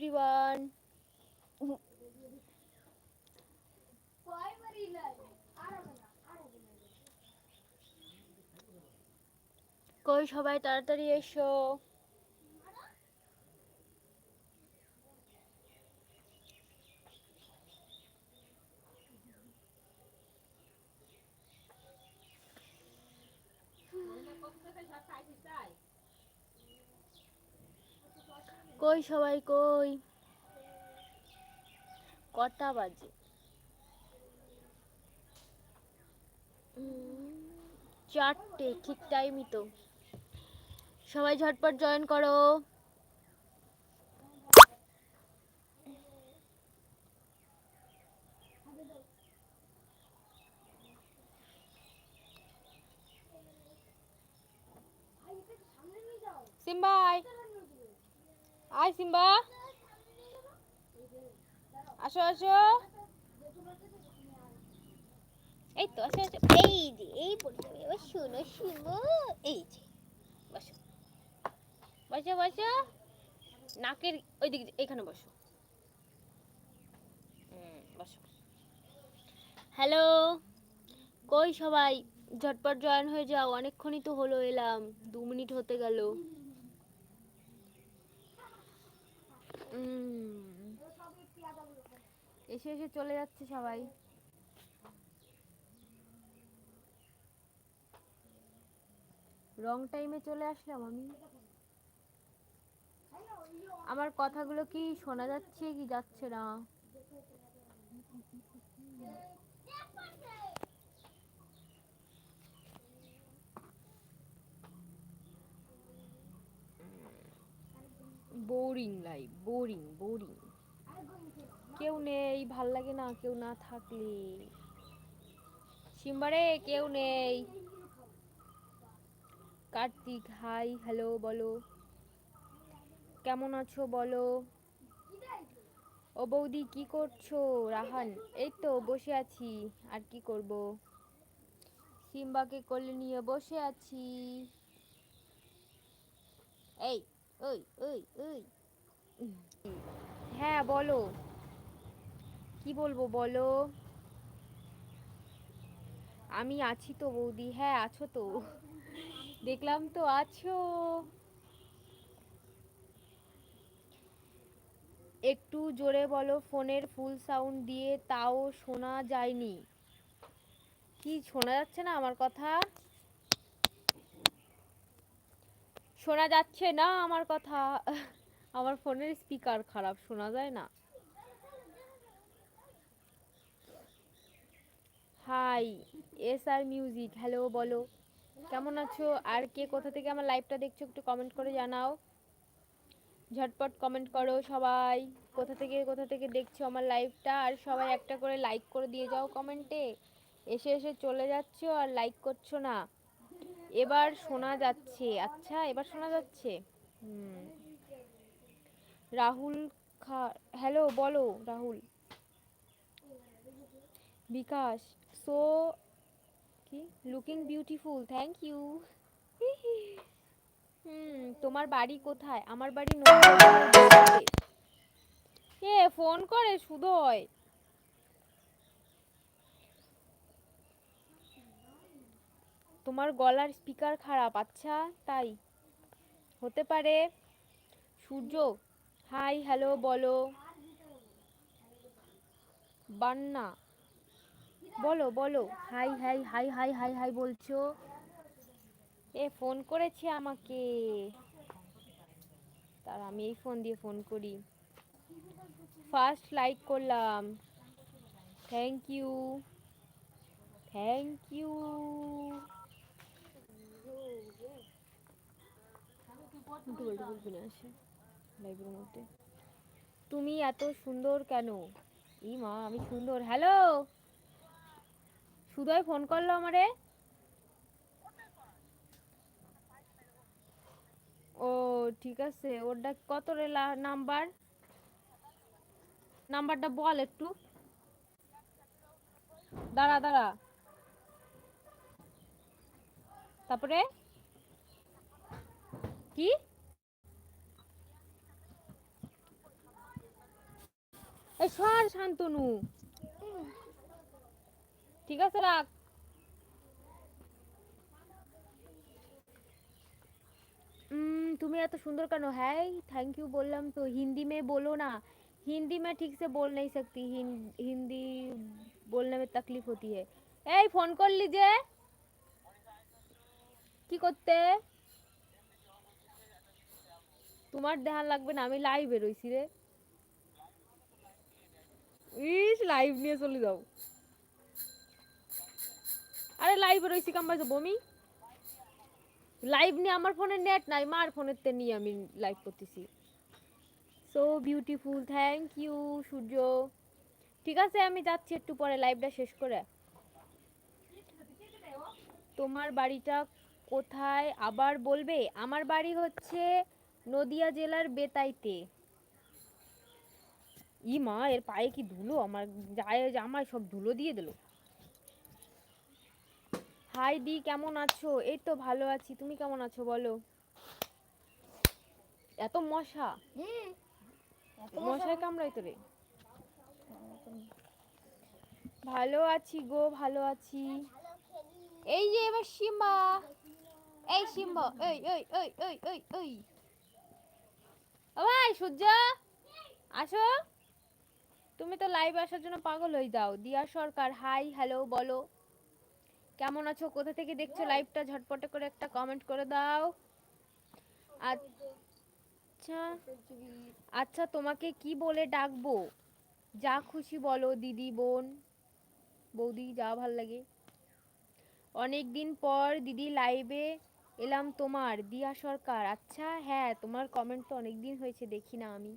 Everyone কই সবাই তাড়াতাড়ি এসো। কই সবাই কই? কটা বাজে? চারটে ঠিক টাইমই তো। সবাই ঝটপট জয়েন করো। সিম্বা আয় সিম্বা। আসো আসো। এই তো, আসো আসো। এই যে, এই পড়ে এবার শোনো শুনো এই যে, বসো। বসো বসো। নাকের ওই দিকে এখানে বসো। বসো। হ্যালো। কই সবাই? ঝটপট জয়েন হয়ে যাও। অনেকক্ষণই তো হলো এলাম। দু মিনিট হতে গেল। এসে এসে চলে যাচ্ছে সবাই। রং টাইমে চলে আসলাম আমি। আমার কথাগুলো কি শোনা যাচ্ছে কি যাচ্ছে না? Boring life, boring boring. কেউ নেই, ভালো লাগে না কেউ না থাকলে। সিম্বারে, কেউ নেই। কার্তিক, হাই, হ্যালো, বলো। কেমন আছো, বলো। ও বৌদি, কি করছ? রাহান, এই তো বসে আছি। আর কি করব? সিম্বাকে কোলে নিয়ে বসে আছি। এই ওই ওই ওই। হ্যাঁ বলো। কি বলব, বলো। আমি আছি তো বৌদি হ্যাঁ আছো তো। দেখলাম তো আছো। একটু জোরে বলো, ফোনের ফুল সাউন্ড দিয়ে, তাও শোনা যায়নি। কি, শোনা যাচ্ছে না আমার কথা? শোনা যাচ্ছে না আমার কথা। আমার ফোনের স্পিকার খারাপ, শোনা যায় না। Hi S R music, hello বলো। কেমন আছো? আর কে কোথা থেকে আমার লাইভটা দেখছ একটু কমেন্ট করে জানাও। ঝটপট কমেন্ট করো সবাই। কোথা থেকে কোথা থেকে দেখছ আমার লাইভটা? আর সবাই একটা করে লাইক করে দিয়ে যাও কমেন্টে এসে এসে চলে যাচ্ছো আর লাইক করছ না। এবার শোনা যাচ্ছে আচ্ছা এবার শোনা যাচ্ছে। রাহুল খা, হ্যালো, বলো, রাহুল। বিকাশ সো কি? Looking beautiful thank you hmm, তোমার বাড়ি কোথায়? আমার বাড়ি। এ, ফোন করে, সুদয়। তোমার গলার স্পিকার খারাপ আচ্ছা তাই। হতে পারে, সূর্য হাই হ্যালো বলো। বান্না, বলো বলো। Hi hi hi hi hi hi বলছো। এ ফোন করেছে আমাকে। তার, আমি এই ফোন দিয়ে ফোন করি। ফার্স্ট লাইক করলাম। থ্যাংক ইউ থ্যাংক ইউ লাইভের মধ্যে তুমি এত সুন্দর কেন? ই মা, আমি সুন্দর। হ্যালো সুদয় ফোন করল আমারে। ও, ঠিক আছে। ওরটা কত রে নাম্বার নাম্বারটা বল একটু। দাঁড়া দাঁড়া। তারপরে? কি? শান্তনু। ঠিক আছে, রাখ। তুমি এত সুন্দর কেন? হ্যাঁ থ্যাংক ইউ বললাম তো। হিন্দি মেয়ে বলো না। হিন্দি মে ঠিক সে বল নেই সকি হিন্দি বলনে মে তকলিফ হতি হ্যাঁ এই ফোন করলি যে? কি করতে? তোমার দেখান লাগবে না, আমি লাইভে রইছি রে। ইস লাইভ নিয়ে চলে যাও। আরে লাইভে রইছি, কাম পাইছো বমি। লাইভ নিয়ে আমার ফোনে নেট নাই, মার ফোনের তে নিয়ে আমি লাইভ করতেছি। So beautiful thank you Surya. ঠিক আছে, আমি যাচ্ছি একটু পরে লাইভটা শেষ করে। তোমার বাড়িটা কোথায়? আবার বলবে, আমার বাড়ি হচ্ছে নদিয়া জেলার বেতাইতে। ই মা এর পায়ে কি ধুলো? আমার যায় জামায় সব ধুলো দিয়ে দিল। হাই দি কেমন আছো? এই তো ভালো আছি। তুমি কেমন আছো বলো? এত মশা। মশায় কামড়াই তো রে ভালো আছি গো ভালো আছি। এই যে এবার সিম্বা। এই সিম্বা এই এই এই এই এই এই। ও ভাই, সূর্য। আসো। তুমি তো লাইভ আসার জন্য পাগল হয়ে যাও। দিয়া সরকার হাই হ্যালো বলো। কেমন আছো? কোথা থেকে দেখছ লাইভটা ঝটপটে করে একটা কমেন্ট করে দাও। আচ্ছা। আচ্ছা তোমাকে কি বলে ডাকবো? যা খুশি বলো, দিদি, বোন, বৌদি, যা ভালো লাগে। অনেক দিন পর দিদি লাইভে এলাম তোমার দিয়া সরকার আচ্ছা হ্যাঁ তোমার কমেন্ট তো অনেক দিন হয়েছে দেখি না আমি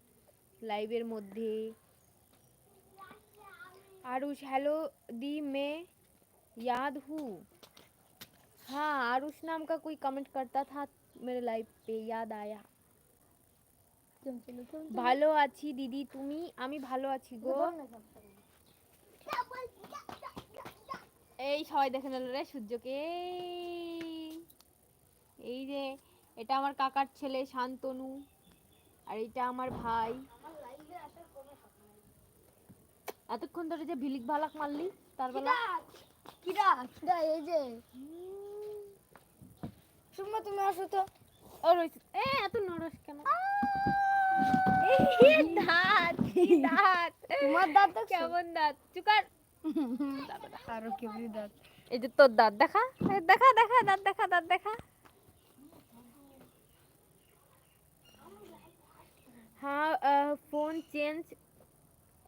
লাইভের মধ্যে आरुष हेलो दी मैं याद हूँ हाँ आरुष नाम का कोई कमेंट करता था मेरे लाइव पे याद आया ভালো আছি দিদি তুমি আমি ভালো আছি গো এই সবাই দেখে নিল রে সূর্যকে এই যে এটা আমার কাকার ছেলে শান্তনু আর এটা আমার ভাই। এতক্ষণ ধরে যে ভিলিক ভালাক মারলি তার বেলা কিরা কিরা এই যে। সুম্মা তুমি আসো তো। ও রয়েছে। এ এত নরস কেন? এই দাঁত দাঁত। তোমার দাঁত দেখছ? কেমন দাঁত? চুকার। আরও কেমনি দাঁত। এই যে তোর দাঁত দেখা দেখা দেখা দাঁত দেখা দাঁত দেখা। হ্যাঁ ফোন চেঞ্জ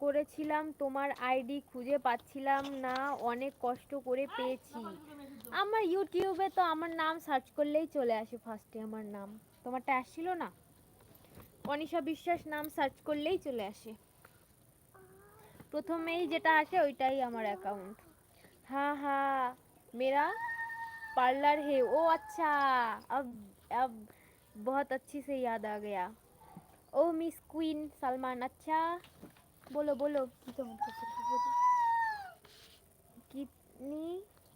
করেছিলাম তোমার আইডি খুঁজে পাচ্ছিলাম না অনেক কষ্ট করে পেয়েছি আমার ইউটিউবে তো আমার নাম সার্চ করলেই চলে আসে ফার্স্টে আমার নাম তোমারটা আসছিল না অনিশা বিশ্বাস নাম সার্চ করলেই চলে আসে প্রথমেই যেটা আসে ওইটাই আমার অ্যাকাউন্ট हाँ हाँ मेरा पार्लर है ओ अच्छा अब अब बहुत अच्छी से याद आ गया ओ मिस क्वीन सलमान अच्छा बोलो बोलो कितनी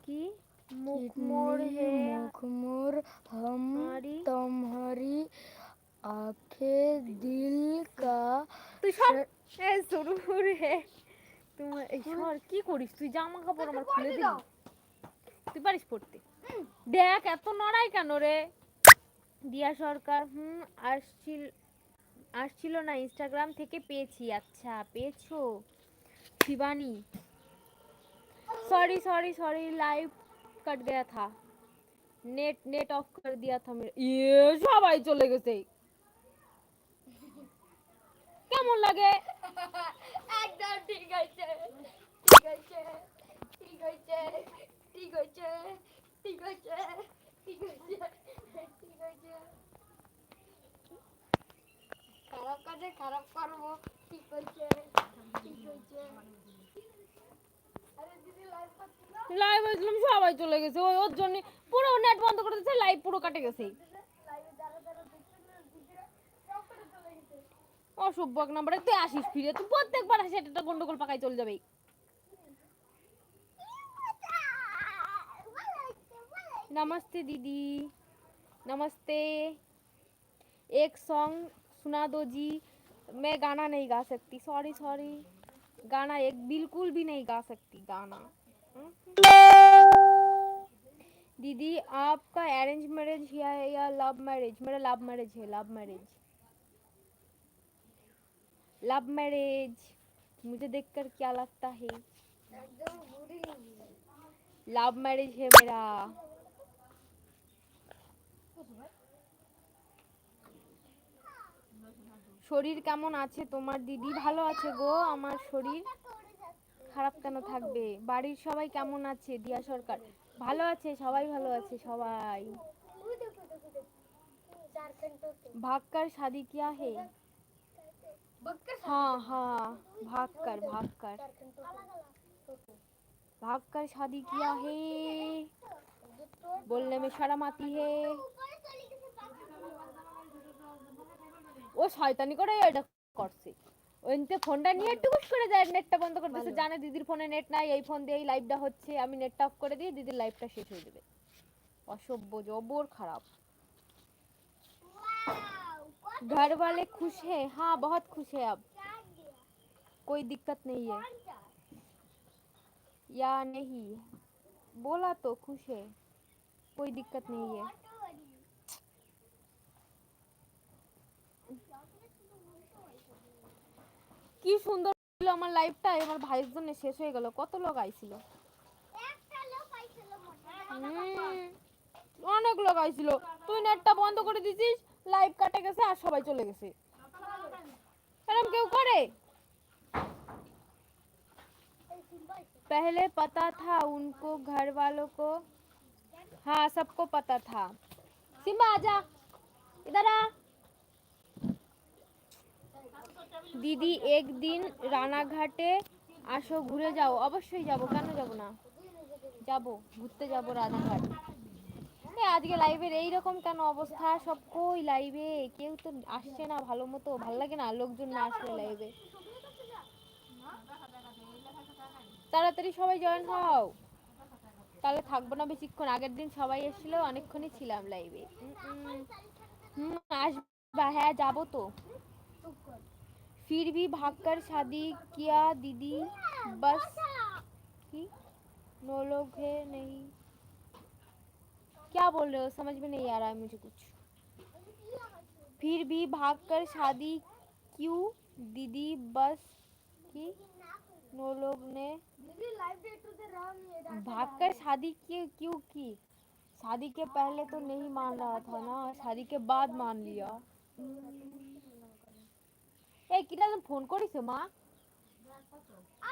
की मुखमोड़ है मुखमोर हम हमारी तुम्हारी आंखें दिल का তুই সর এ জরুর হে তোমার এই সর কি করিস তুই জামা কাপড় আমার খুলে দিবি তুই পারিস পড়তে দেখ এত নড়াই কেন রে দিয়া সরকার হুম আসছিল আসছিল না ইনস্টাগ্রাম থেকে পেয়েছি আচ্ছা পেয়েছো Shivani sorry sorry sorry live cut गया था नेट नेट ऑफ कर दिया था मेरे ये সবাই চলে গেছে কেমন লাগে একদম ঠিক আছে ঠিক আছে ঠিক আছে ঠিক আছে ঠিক আছে ঠিক আছে ঠিক আছে খারাপ কাজে খারাপ করবো ঠিক আছে ঠিক আছে আরে দিদি লাইভ করছি না লাইভ আসলাম সবাই চলে গেছে ওই ওর জন্য পুরো নেট বন্ধ করে দিয়েছে লাইভ পুরো কাটে গেছে লাইভে যারা যারা দেখছে না দিদিরা সব করে চলে গেছে অসভ্য এক নাম্বারে তুই আসিস ফিরে তুই প্রত্যেকবার আসে একটা গন্ডগোল পাকাই চলে যাবে नमस्ते दीदी नमस्ते एक सॉन्ग सुना दो जी। मैं गाना नहीं गा सकती सॉरी सॉरी गाना एक बिल्कुल भी नहीं गा सकती गाना। दीदी आपका अरेंज मैरिज या या लव मैरिज मेरा लव मैरिज है लव मैरिज लव मैरिज मुझे देखकर क्या लगता है? लव मैरिज है मेरा। শরীর কেমন আছে তোমার দিদি ভালো আছে গো আমার শরীর খারাপ কেন থাকবে বাড়ির সবাই কেমন আছে দিয়া সরকার ভালো আছে সবাই ভালো আছে সবাই ওই দেখো দেখো দেখো झारखंड तो भाग कर शादी किया है बक्कर हाँ हाँ भाग कर भाग कर झारखंड तो भाग कर शादी किया है बोलने में शर्म आती है ও শয়তানি করে এটা করছে ওইতে ফোনটা নিয়ে টুকুস করে যায় নেটটা বন্ধ করে দিচ্ছে জানে দিদির ফোনে নেট নাই এই ফোন দিয়ে এই লাইভটা হচ্ছে আমি নেটটা অফ করে দিয়ে দিদির লাইভটা শেষ হয়ে যাবে অসভ্য জবর খারাপ घर वाले खुश हैं हाँ बहुत खुश है अब कोई दिक्कत नहीं है या नहीं बोला तो खुश है कोई दिक्कत नहीं है কি সুন্দর ছিল আমার লাইফটা আমার ভাইয়ের জন্য শেষ হয়ে গেল কত লোক আইছিল হুম, অনেক লোক আইছিল তুই নেটটা বন্ধ করে দিছিস লাইভ কাটে গেছে আর সবাই চলে গেছে এরকম কেউ করে पहले पता था उनको घर वालों को हाँ सबको पता था सिम्बा आजा इधर आ দিদি, একদিন রানাঘাটে আসো, ঘুরে যাও। অবশ্যই যাব। কেন যাব না? যাব, ঘুরতে যাব রানাঘাট। আজকে লাইভের এইরকম কেন অবস্থা? সব কই লাইভে কেউ তো আসছে না ভালো মতো। ভালো লাগে না লোকজন না আসলে লাইভে তাড়াতাড়ি সবাই জয়েন হও। তাহলে থাকব না বেশিক্ষণ। আগের দিন সবাই এসেছিল, অনেকক্ষণই ছিলাম লাইভে হুম, আসবা। হ্যাঁ যাব তো। फिर भी भागकर शादी किया, दीदी? बस की नो लोग है, नहीं। क्या बोल रहे हो? समझ में नहीं आ रहा है मुझे कुछ। फिर भी भागकर शादी क्यों, दीदी? बस की नो लोग ने भागकर शादी क्यों क्यों की? शादी के पहले तो नहीं मान रहा था ना, शादी के बाद मान लिया। এই কিটা তুমি ফোন করিছো মা?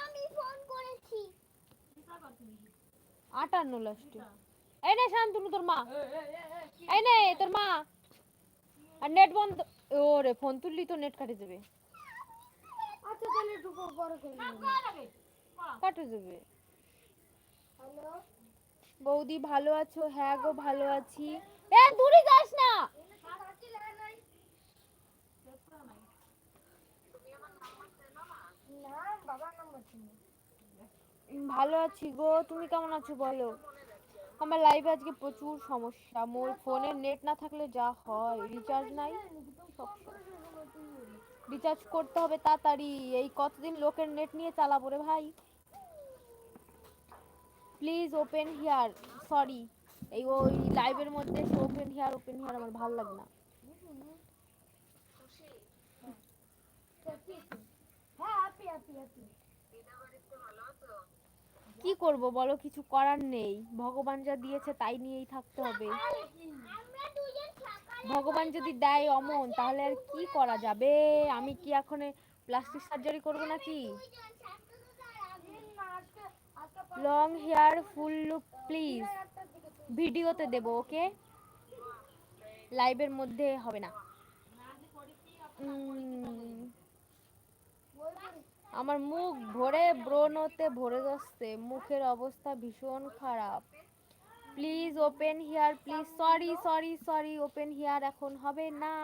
আমি ফোন করেছি। আটান্ন লাস্টে। এই নে শান্তনু তোর মা। এই নে তোর মা। আর নেট বন্ধ। ওরে ফোন তুললি তো নেট কাটে যাবে। আচ্ছা তাহলে পর পরে করে কাটে যাবে। হ্যালো? বৌদি ভালো আছো? হ্যাঁ গো ভালো আছি। এ দূরে যাস না বাবার নাম্বার ছিল উম, ভালো আছি গো। তুমি কেমন আছো বলো? আমার লাইভে আজকে প্রচুর সমস্যা। মোর ফোনে নেট না থাকলে যা হয়। রিচার্জ নাই। রিচার্জ করতে হবে তাড়াতাড়ি। এই কতদিন লোকের নেট নিয়ে চালাবো রে ভাই? প্লিজ ওপেন হিয়ার সরি এই ওই লাইভের মধ্যে ওপেন হিয়ার ওপেন হিয়ার আমার ভালো লাগে না। হ্যাঁ হ্যাপি হ্যাপি হ্যাপি কি করব বলো? কিছু করার নেই। ভগবান যা দিয়েছে তাই নিয়েই থাকতে হবে। ভগবান যদি দেয় অমন, তাহলে আর কি করা যাবে? আমি কি এখন প্লাস্টিক সার্জারি করব নাকি? Long hair full look please ভিডিওতে দেব ওকে লাইভের মধ্যে হবে না। আমার মুখ ভরে ব্রণতে ভরে যাচ্ছে, মুখের অবস্থা ভীষণ খারাপ। Please open here please sorry sorry sorry open here এখন হবে না।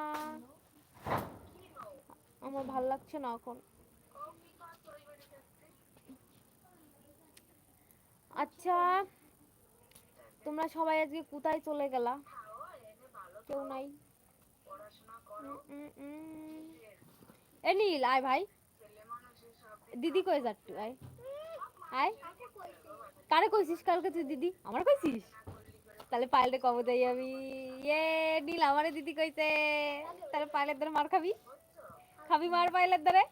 আমার ভালো লাগছে না এখন। আচ্ছা তোমরা সবাই আজকে কোথায় চলে গেলা? কেউ নাই। এ নীল, আয় ভাই। দিদি কই যাট্টু আয়। আয়। কারে কইছিস? কালকে তুই দিদি। আমার কইছিস? তাহলে পাইলে কবে দেই আমি। ইয়ে নীল, আমারে দিদি কইছে। তাহলে পাইলের ধরে মার খাবি। খাবি মার পাইলের ধরে।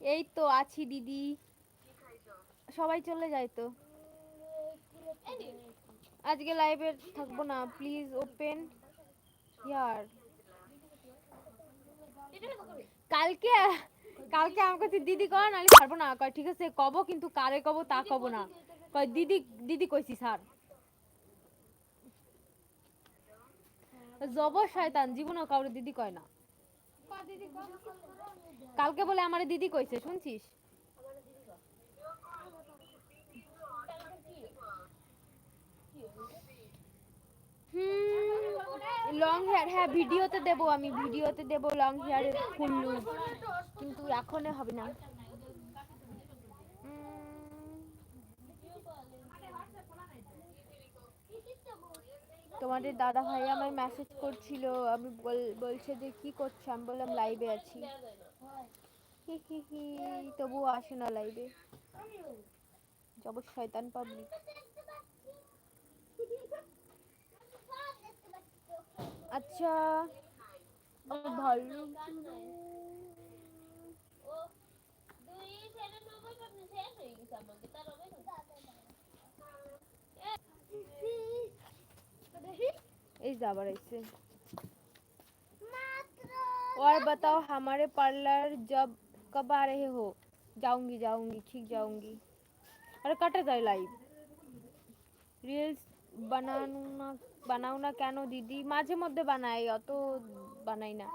এই তো আছি দিদি। সবাই চলে যায় তো। আজকে লাইভে থাকব না। প্লিজ ওপেন ইয়ার কালকে কালকে আমাকে তুই দিদি কয় নাহলে পারব না। কয় ঠিক আছে কব কিন্তু কারে কব তা কব না। কয় দিদি দিদি কইছি স্যার। জবর শয়তান জীবনে কাউরে দিদি কয় না। কালকে বলে আমারে দিদি কইছে শুনছিস? লং হেয়ার হ্যাঁ ভিডিওতে দেব আমি, ভিডিওতে দেব লং হেয়ারের ফুল লুক কিন্তু এখন হবে না। তোমাদের দাদা ভাই আমায় মেসেজ করছিল, আমি বল- বলছে যে, কি করছ? আমি বললাম লাইভে আছি। হি হি হি, তবুও আসে না লাইভে জব শয়তান পাবলিক আচ্ছা আমার ভালো এই যে আবার আইছে और बताओ हमारे पार्लर जब कब आ रहे हो जाऊंगी जाऊंगी ठीक जाऊंगी अरे कटे যায় লাইভ রিলস বানানো না বানাও না কেন দিদি? মাঝে মধ্যে বানাই অত বানাই না।